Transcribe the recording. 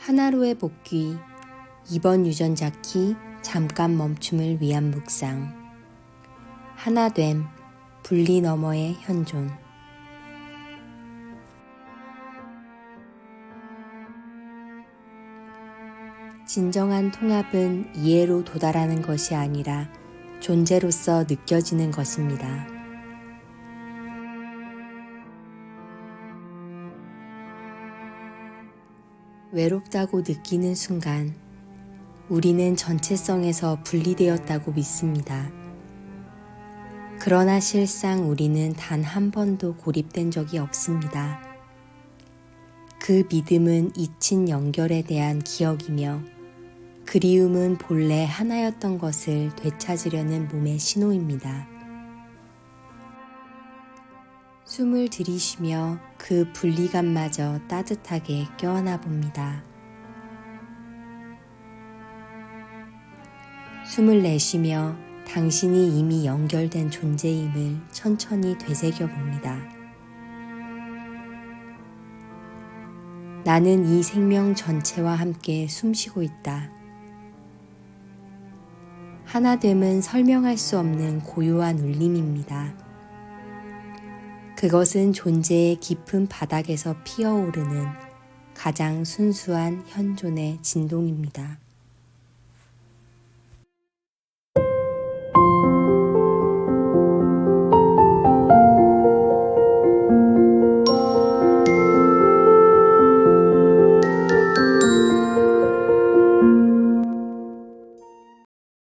하나로의 복귀. 2번 유전자 키 잠깐 멈춤을 위한 묵상. 하나됨 분리 너머의 현존. 진정한 통합은 이해로 도달하는 것이 아니라 존재로서 느껴지는 것입니다. 외롭다고 느끼는 순간 우리는 전체성에서 분리되었다고 믿습니다. 그러나 실상 우리는 단 한 번도 고립된 적이 없습니다. 그 믿음은 잊힌 연결에 대한 기억이며 그리움은 본래 하나였던 것을 되찾으려는 몸의 신호입니다. 숨을 들이쉬며 그 분리감마저 따뜻하게 껴안아 봅니다. 숨을 내쉬며 당신이 이미 연결된 존재임을 천천히 되새겨 봅니다. 나는 이 생명 전체와 함께 숨쉬고 있다. 하나됨은 설명할 수 없는 고요한 울림입니다. 그것은 존재의 깊은 바닥에서 피어오르는 가장 순수한 현존의 진동입니다.